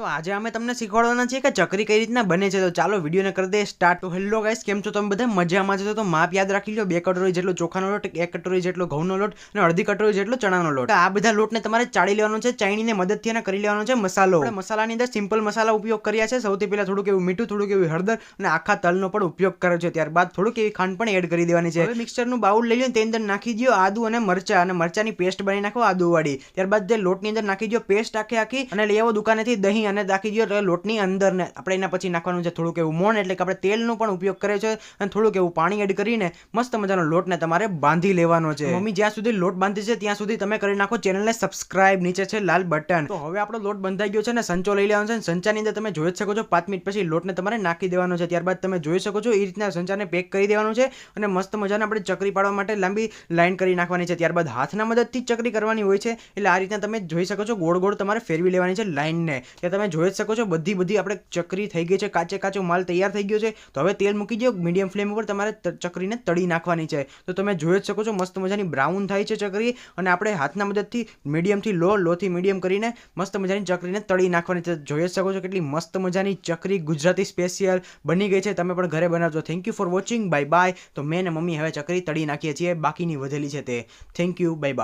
તો આજે અમે તમને શીખવાડવાના છીએ કે ચકરી કઈ રીતના બને છે. તો ચાલો વિડીયોને કરી દે સ્ટાર્ટ તો હેલો ગાઈસ કેમ છો તમે બધા? મજામાં છો? તો માપ યાદ રાખી લો, બે કટોરી જેટલો ચોખાનો લોટ, એક કટોરી જેટલો ઘઉંનો લોટ અને અડધી કટોરી જેટલો ચણાનો લોટ. આ બધા લોટને તમારે ચાળી લેવાનો છે ચાણીને મદદથી અને કરી લેવાનો છે મસાલો. મસાલાની અંદર સિમ્પલ મસાલા ઉપયોગ કર્યા છે. સૌથી પહેલા થોડુંક એવું મીઠું, થોડુંક એવું હળદર અને આખા તલનો પણ ઉપયોગ કર્યો છે. ત્યારબાદ થોડુંક એવી ખાંડ પણ એડ કરી દેવાની છે. મિક્સરનું બાઉલ લઈ લો તેની અંદર નાખી દો આદુ અને મરચા અને મરચાની પેસ્ટ બનાવી નાખો આદુ વાળી. ત્યારબાદ જે લોટની અંદર નાખી દો પેસ્ટ આખી આખી અને લઈ આવો દુકાનેથી દહીં અને નાખી દો લોટની અંદર ને આપણે એના પછી નાખવાનું છે થોડુંક એવું મોણ, એટલે કે આપણે તેલનો પણ ઉપયોગ કરે છે અને થોડુંક એવું પાણી એડ કરીને મસ્ત મજાનો લોટને તમારે બાંધી લેવાનો છે. મમ્મી, જ્યાં સુધી લોટ બાંધી છે, ત્યાં સુધી તમે કરી નાખો ચેનલને સબસ્ક્રાઇબ, નીચે છે લાલ બટન. તો હવે આપણો લોટ બંધાઈ ગયો છે ને, સંચો લઈ લેવાનો છે સંચાની અંદર તમે જોઈ શકો છો, પાંચ મિનિટ પછી લોટને તમારે નાખી દેવાનો છે. ત્યારબાદ તમે જોઈ શકો છો, એ રીતના સંચાને પેક કરી દેવાનું છે અને મસ્ત મજાને આપણે ચકરી પાડવા માટે લાંબી લાઈન કરી નાખવાની છે. ત્યારબાદ હાથના મદદથી ચકરી કરવાની હોય છે, એટલે આ રીતના તમે જોઈ શકો છો, ગોળ ગોળ તમારે ફેરવી લેવાની છે લાઈનને. ત્યાં તમે જોઈ જ શકો છો, બધી બધી આપણે ચકરી થઈ ગઈ છે, કાચે કાચો માલ તૈયાર થઈ ગયો છે. તો હવે તેલ મૂકી દો મીડિયમ ફ્લેમ ઉપર તમારે ચકરીને તળી નાખવાની છે. તો તમે જોઈ જ શકો છો, મસ્ત મજાની બ્રાઉન થાય છે ચકરી અને આપણે હાથના મદદથી મીડિયમથી લો લોથી મીડિયમ કરીને મસ્ત મજાની ચકરીને તળી નાખવાની છે. જોઈ જ શકો છો કેટલી મસ્ત મજાની ચકરી ગુજરાતી સ્પેશિયલ બની ગઈ છે. તમે પણ ઘરે બનાવજો. Thank you for watching bye bye તો મેં ને મમ્મી હવે ચકરી તળી નાખીએ છીએ. બાકીની વધેલી છે તે. Thank you bye bye